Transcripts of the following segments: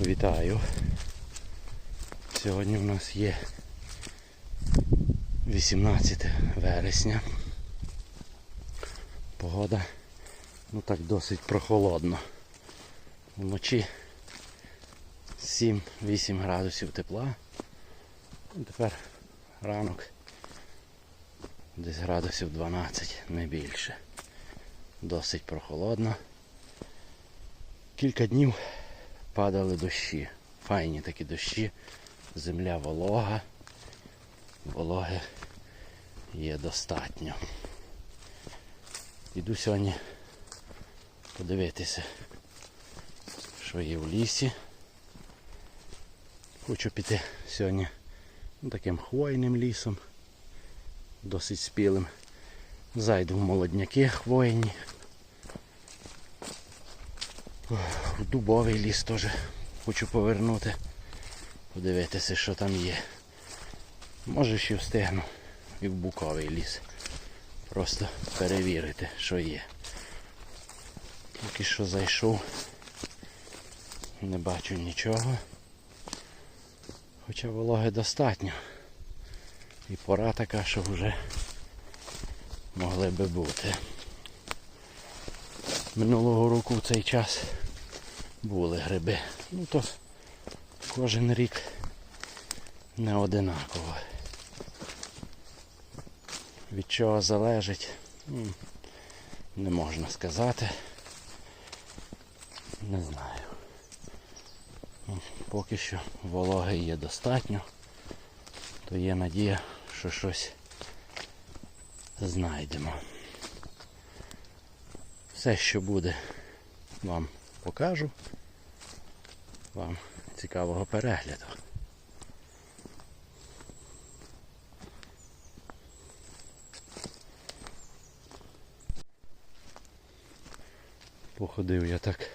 Вітаю. Сьогодні в нас є 18 вересня. Погода ну так досить прохолодно. Вночі 7-8 градусів тепла. І тепер ранок десь градусів 12, не більше. Досить прохолодно. Кілька днів падали дощі. Файні такі дощі. Земля волога. Вологи є достатньо. Іду сьогодні подивитися, що є в лісі. Хочу піти сьогодні ну, таким хвойним лісом, досить спілим. Зайду в молодняки хвойні. Дубовий ліс теж хочу повернути, подивитися, що там є. Може ще встигну і в буковий ліс. Просто перевірити, що є. Поки що зайшов, не бачу нічого. Хоча вологи достатньо. І пора така, що вже могли би бути. Минулого року в цей час були гриби. Ну то кожен рік не одинаково. Від чого залежить, не можна сказати. Не знаю. Ну, Поки що вологи є достатньо, то є надія, що щось знайдемо. Все, що буде, вам покажу. Вам цікавого перегляду. Походив я так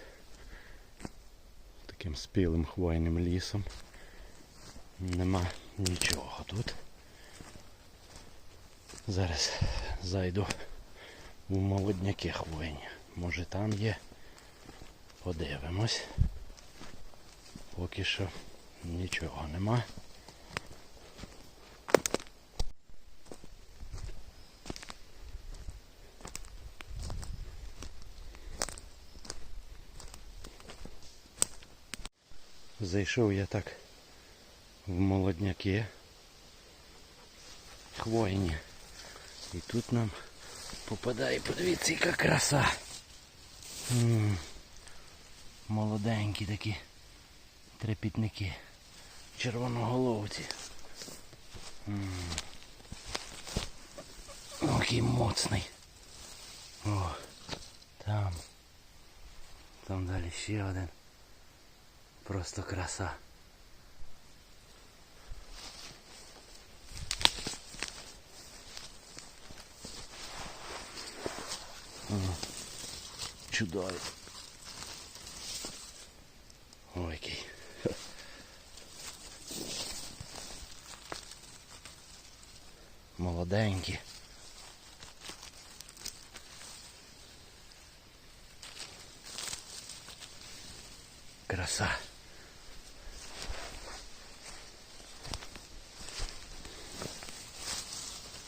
таким спілим хвойним лісом. Нема нічого тут. Зараз зайду в молодняки хвойні. Може там є. Подивимось. Поки що нічого нема. Зайшов я так в молодняки хвойні. І тут нам попадає, подивіться, яка краса. Молоденькі такі трепітники. Червоноголовці. О, який моцний. О, там. Там далі ще один. Просто краса. Чудові. Ой, який. Молоденькі. Краса.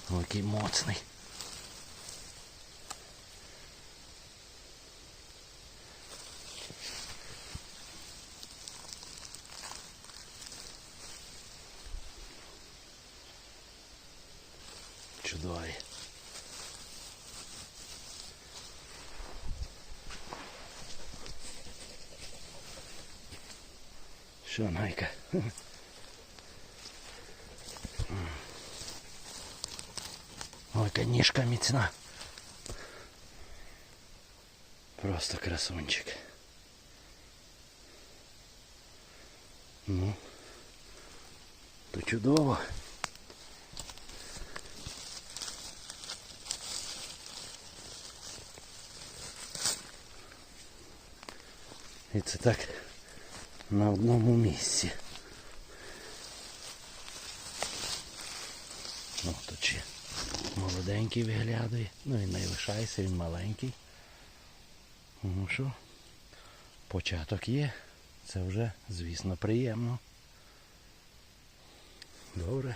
Ой, який моцний. Що, Найка? Ой, конішка міцна. Просто красунчик. Ну, то чудово. І це так на одному місці. Ну, тут ще молоденький виглядає. Ну і не лишайся, він маленький. Ну що, початок є. Це вже, звісно, приємно. Добре.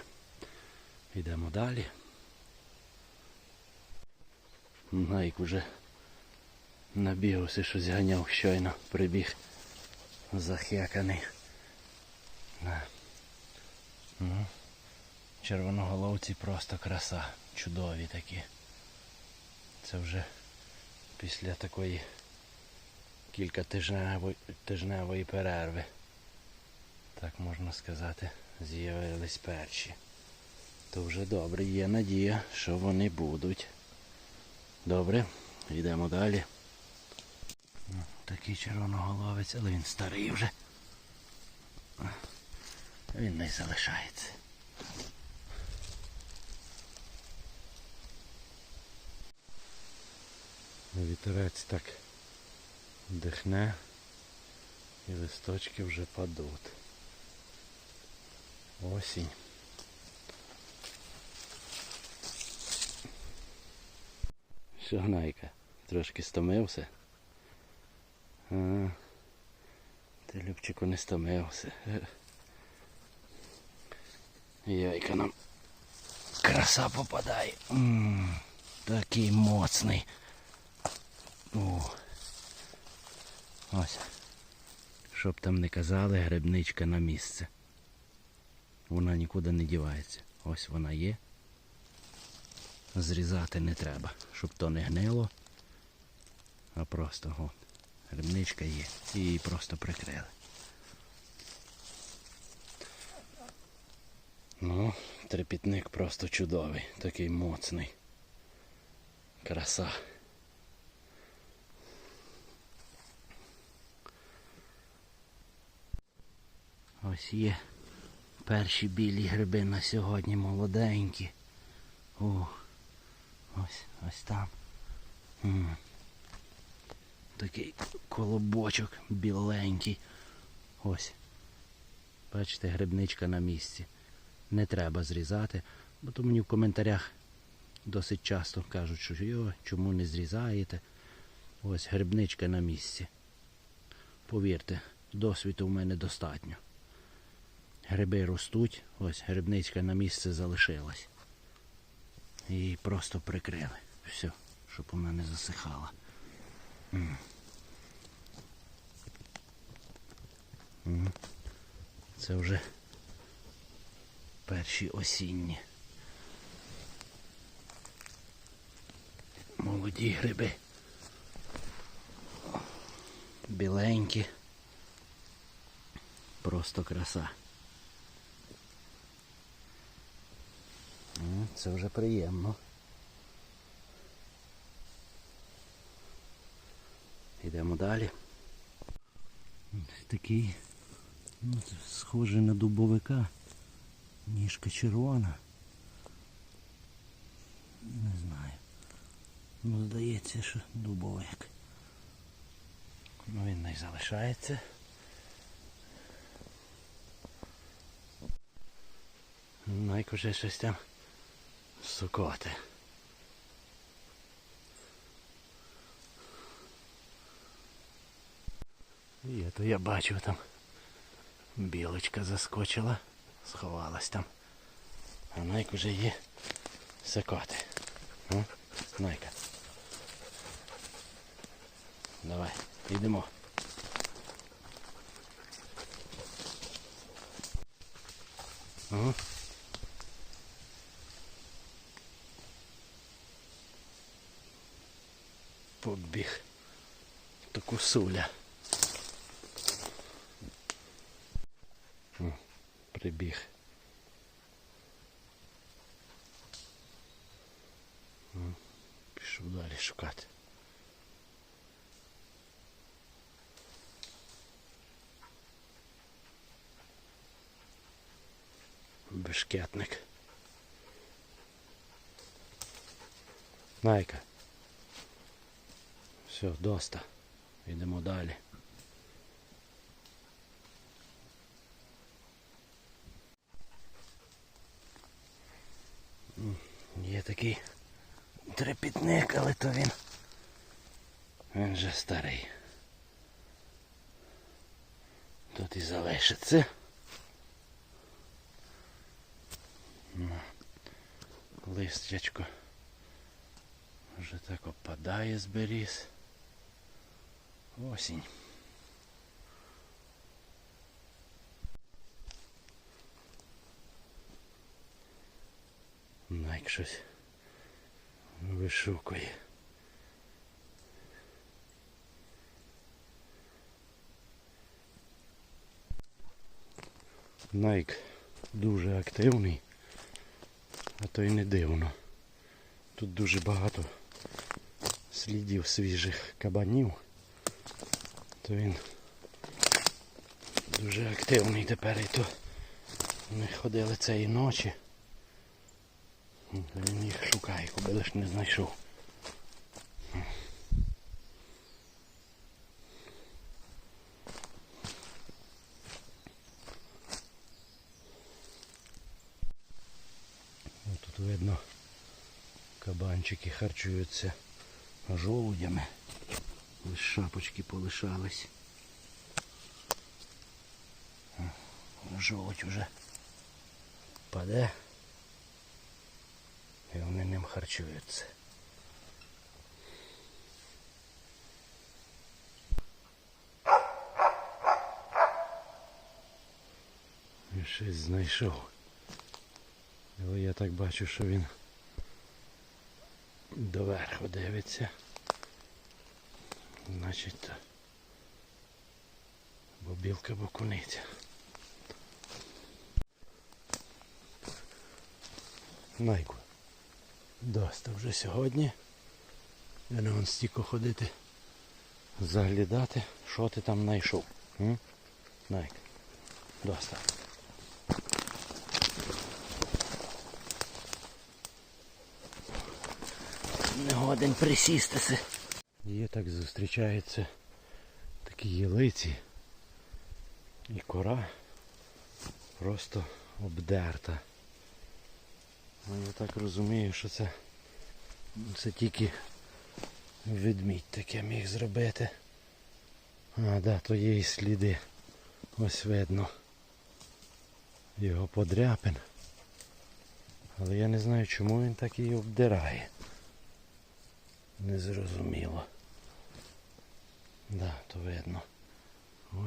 Йдемо далі. Найк уже набігався, щось ганяв щойно, прибіг захеканий. На. Ну, червоноголовці просто краса. Чудові такі. Це вже після такої кількатижневої тижневої перерви. Так можна сказати, з'явились перші. То вже добре, є надія, що вони будуть. Добре, йдемо далі. Такий червоноголовець, але він старий вже. Він не залишається. Вітерець так дихне і листочки вже падуть. Осінь. Що гнайка? Трошки стомився. А, ти Любчику не стомився. Яйка нам краса попадає. Такий моцний. О. Ось. Щоб там не казали, грибничка на місце. Вона нікуди не дівається. Ось вона є. Зрізати не треба, щоб то не гнило. А просто о, грибничка є. Її просто прикрили. Ну, трепітник просто чудовий, такий моцний. Краса. Ось є перші білі гриби на сьогодні молоденькі. О, ось, ось там. М. Такий колобочок біленький. Ось. Бачите, грибничка на місці. Не треба зрізати, бо то мені в коментарях досить часто кажуть, що йо, чому не зрізаєте. Ось грибничка на місці. Повірте, досвіду в мене достатньо. Гриби ростуть, ось грибничка на місце залишилась. І просто прикрили. Все, щоб вона не засихала. М. М. Це вже перші осінні. Молоді гриби. Біленькі. Просто краса. Це вже приємно. Йдемо далі. Такий ну, це схожий на дубовика. Ніжка червона. Не знаю. Ну, здається, що дубовик. Ну він не залишається. Найк уже щось там сукоте. Є, то я бачу там. Білочка заскочила, сховалась там. А Найк уже є сокоти. Ну, Найка. Давай, йдемо. Ага. Побіг. То кусуля. Прибіг. О, Пішов далі шукати. Бешкетник. Найка. Все, доста. Йдемо далі. Є такий трепітник, але то він. Він же старий. Тут і залишиться. Листячко вже так опадає з беріз. Осінь. Найк щось вишукує. Найк дуже активний, а то й не дивно. Тут дуже багато слідів свіжих кабанів, то він дуже активний тепер і то ми ходили цієї ночі. Він їх шукає, коли лиш не знайшов. Тут видно кабанчики харчуються жолудями. Ось шапочки полишались. Жолудь уже паде. І вони ним харчуються. І щось знайшов. Але я так бачу, що він доверху дивиться. Значить то. Бо білка бо куниця. Найку. Доста вже сьогодні. Я не вон стільки ходити, заглядати, що ти там знайшов. Найк. Доста. Не годен присістися. Є так зустрічаються такі ялиці. І кора просто обдерта. Ну, Я так розумію, що це, це тільки ведмідь таке міг зробити. А, да, то є і сліди. Ось видно. Його подряпин. Але я не знаю, чому він так її обдирає. Незрозуміло. Да, то видно.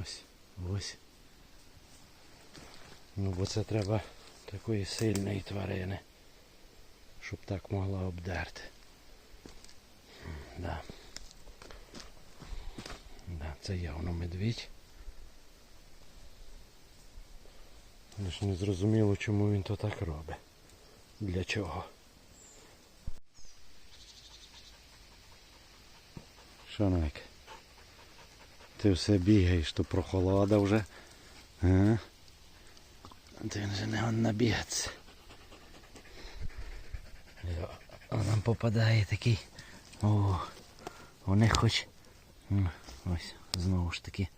Ось, ось. Ну бо це треба такої сильної тварини, щоб так могла обдерти. Да. Да, це явно медвідь. Лиш не зрозуміло, чому він то так робить. Для чого. Що Найк? Ти все бігаєш, то прохолода вже. А? Ти вже не он набігатися. А нам попадає такий. О, них хоч. Ось, знову ж таки,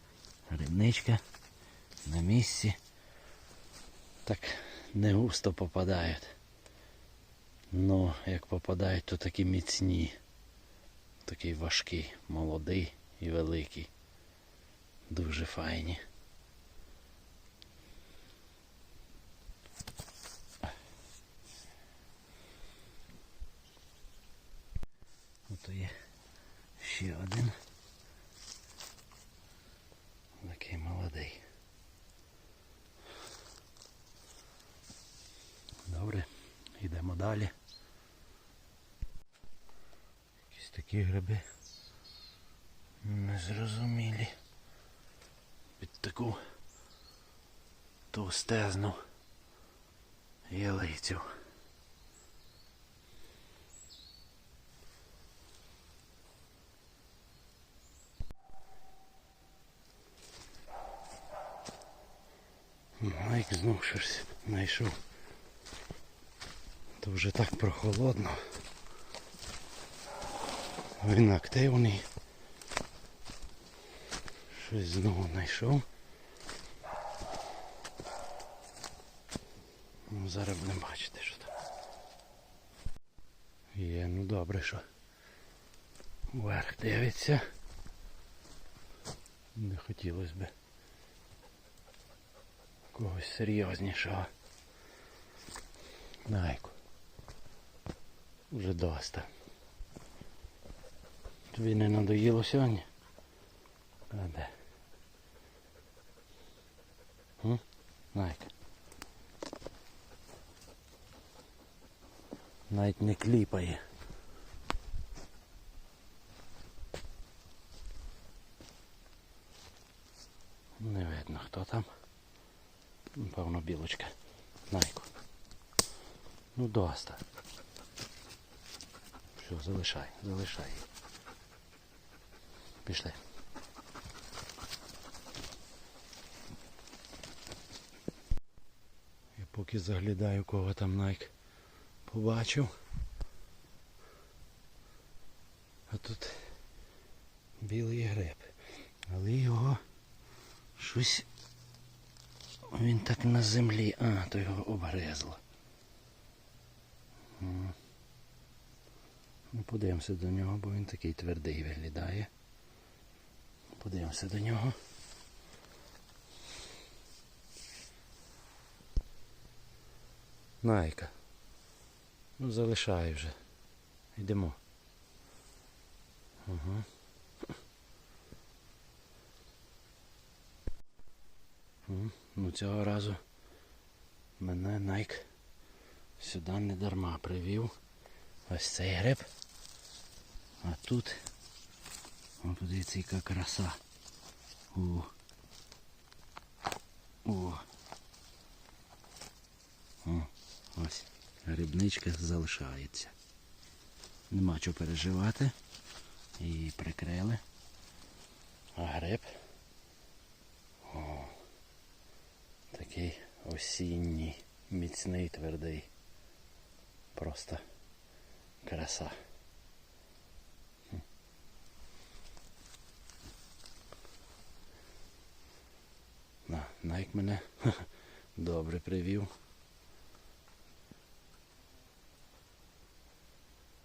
рибничка на місці. Так не густо попадають. Ну, як попадають, то такі міцні. Такий важкий, молодий і великий. Дуже файні. Ото є ще один. Такий молодий. Добре, йдемо далі. Якісь такі гриби. Незрозумілі. Під таку товстезну ялицю. Майк знов щось знайшов. То вже так прохолодно. Він активний. Щось знову знайшов. Ну, зараз будемо бачити, що там. Є, ну добре, що вверх дивиться. Не хотілося би Когось серйознішого. Найку. Уже доста. Тобі не надоїло сьогодні? А де? М? Найк. Навіть не кліпає. Не видно хто там. Певно білочка. Найку. Ну доста. Все, залишай, залишай. Пішли. Я поки заглядаю, кого там Найк побачив. А тут білий гриб. Але його щось він так на землі. А, то його обгризло. М. Ну, подивимося до нього, бо він такий твердий виглядає. Подивимося до нього. Найка. Ну, залишай вже. Йдемо. Ага. М, Ну, цього разу мене Найк сюди не дарма привів. Ось цей гриб. А тут, о, подивіться, яка краса. О. О. О, ось. Грибничка залишається. Нема чого переживати. Її прикрили. А гриб. Такий осінній, міцний, твердий. Просто краса. На, Найк мене добре привів.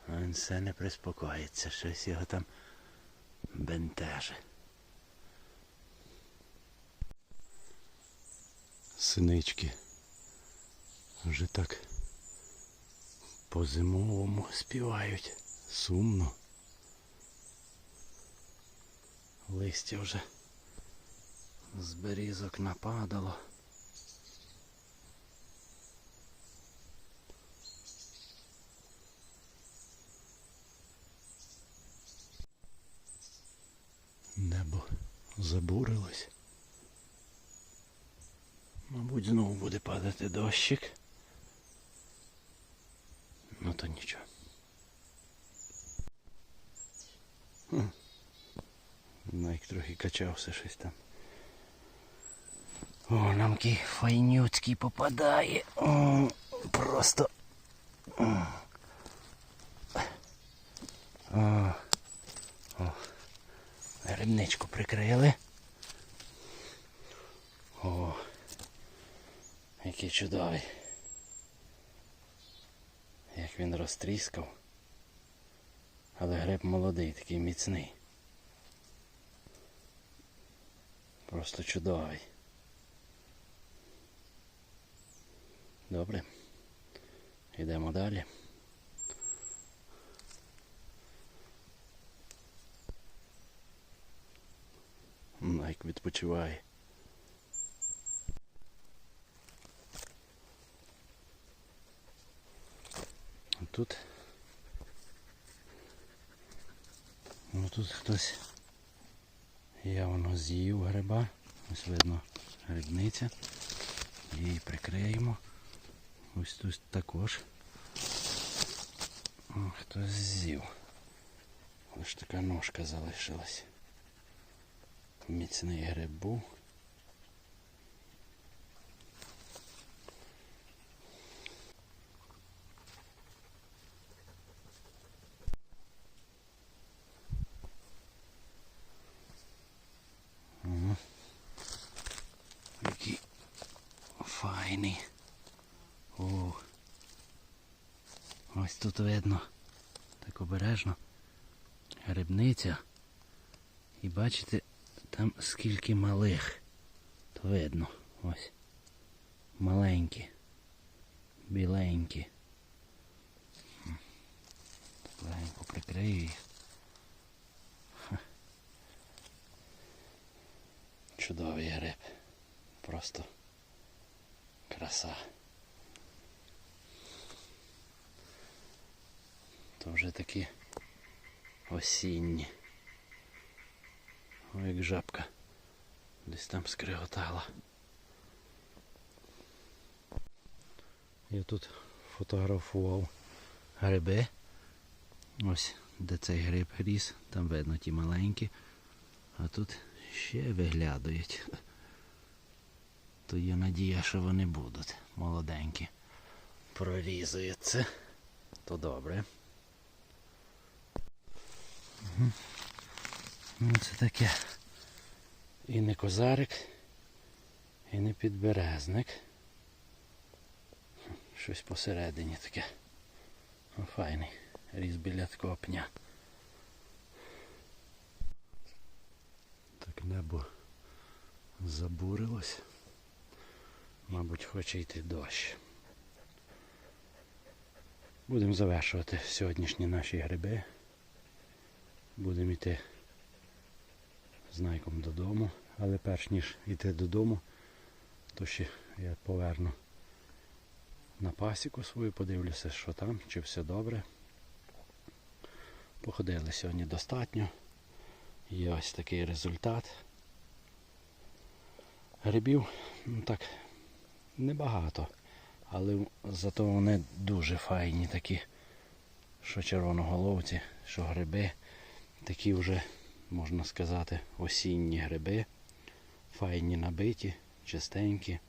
Він все не приспокоїться, щось його там бентеже. Синички вже так по-зимовому співають сумно. Листя вже з берізок нападало. Небо забурилось. Мабуть, знову буде падати дощик. Ну то нічого. Хм. Найк трохи качався щось там. О, нам який файнюцький попадає. О, просто. О. О. Грибничку прикрили. Який чудовий. Як він розтріскав. Але гриб молодий, такий міцний. Просто чудовий. Добре. Йдемо далі. Найк відпочиває. Тут. Ну тут хтось явно з'їв гриба. Ось видно грибниця. Її прикриємо. Ось тут також. Хтось з'їв. Ось така ножка залишилась. Міцний гриб був. Ага. Який файний. О. Ось тут видно. Так обережно. Грибниця. І бачите, там скільки малих. То видно. Ось. маленькі, біленькі. Так легенько прикрию їх. Чудовий гриб. Просто краса. То вже такі осінні. Ой, як жабка. Десь там скриготала. Я тут фотографував гриби. Ось де цей гриб ріс, там видно ті маленькі. А тут ще виглядають. То є надія, що вони будуть молоденькі. Прорізуються. То добре. Ну це таке. І не козарик, і не підберезник. Щось посередині таке. Ну, файний. Різ біля такого пня. Так небо забурилось. Мабуть, хоче йти дощ. Будемо завершувати сьогоднішні наші гриби. Будемо йти з Найком додому. Але перш ніж йти додому, то ще я поверну на пасіку свою, подивлюся, що там, чи все добре. Походили сьогодні достатньо. Є ось такий результат. Грибів ну так небагато, але зато вони дуже файні такі, що червоноголовці, що гриби, такі вже, можна сказати, осінні гриби, файні набиті, чистенькі.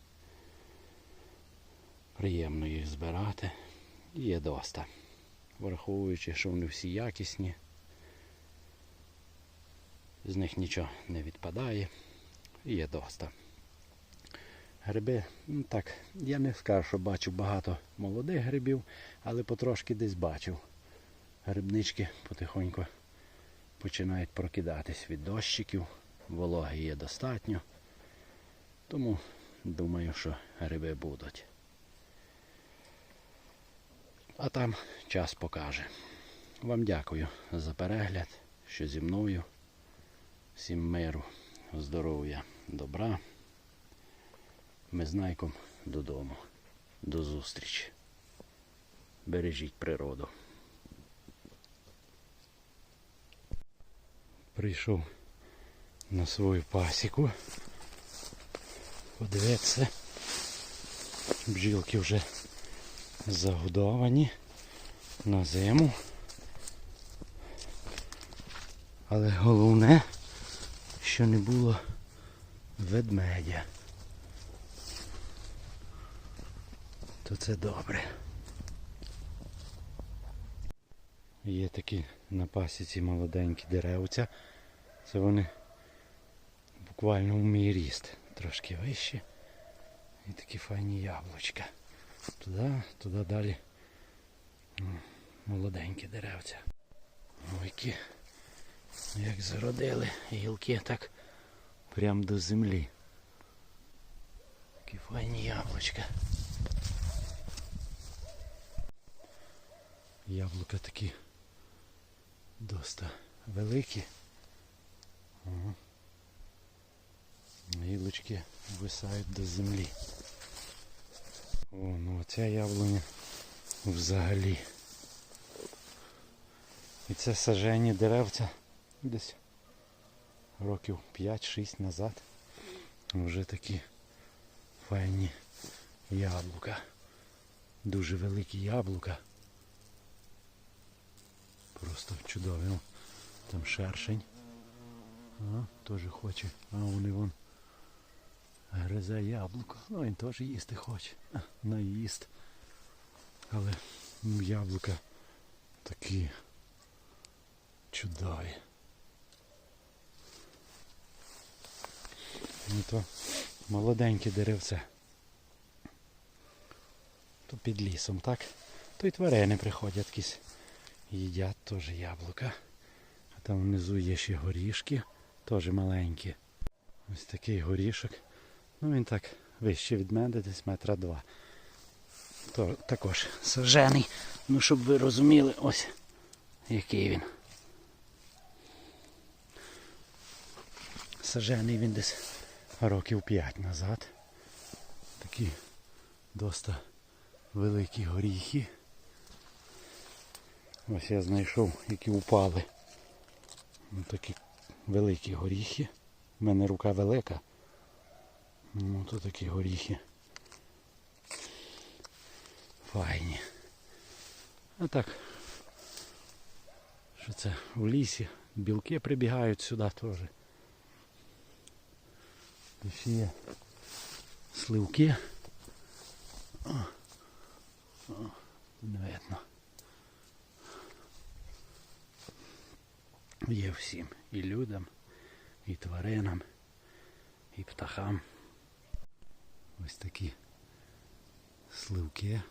Приємно їх збирати. Є доста. Враховуючи, що вони всі якісні, з них нічого не відпадає. Є доста. Гриби, ну так, я не скажу, що бачив багато молодих грибів, але потрошки десь бачив. Грибнички потихоньку починають прокидатись від дощиків, вологи є достатньо. Тому думаю, що гриби будуть. А там час покаже. Вам дякую за перегляд, що зі мною. Всім миру, здоров'я, добра. Ми з Найком додому. До зустрічі. Бережіть природу. Прийшов на свою пасіку. Подивитися. Бджілки вже загодовані на зиму. Але головне, що не було ведмедя. То це добре. Є такі на пасіці молоденькі деревця. Це вони буквально в мій ріст. Трошки вищі. І такі файні яблучка. Туди, туди далі молоденькі деревця. Ой, які як зародили гілки так прям до землі. Такі файні яблучка. Яблука такі доста великі. Ага. Гілочки висають до землі. О, ну оця яблуня взагалі. І це сажені деревця десь років 5-6 назад. Вже такі файні яблука. Дуже великі яблука. Просто чудові. Там шершень. А, теж хоче. А вони вон гризе яблуко. Ну він теж їсти хоче. А, Наїсть. Але ну, яблука такі чудові. Ну то молоденьке деревце. То під лісом, так? То й тварини приходять якісь. Їдять теж яблука. А там внизу є ще горішки, теж маленькі. Ось такий горішок. Ну він так вище від мене, десь метра два. То, також сажений. Ну, щоб ви розуміли, ось який він. Сажений він десь років 5 назад. Такі доста великі горіхи. Ось я знайшов, які упали. Ну, такі великі горіхи. У мене рука велика. Ну, то такі горіхи. Файні. А так. Що це в лісі? Білки прибігають сюди теж. Ще є сливки. О, о, не видно. Є всім. І людям, і тваринам, і птахам. Ось такі сливки.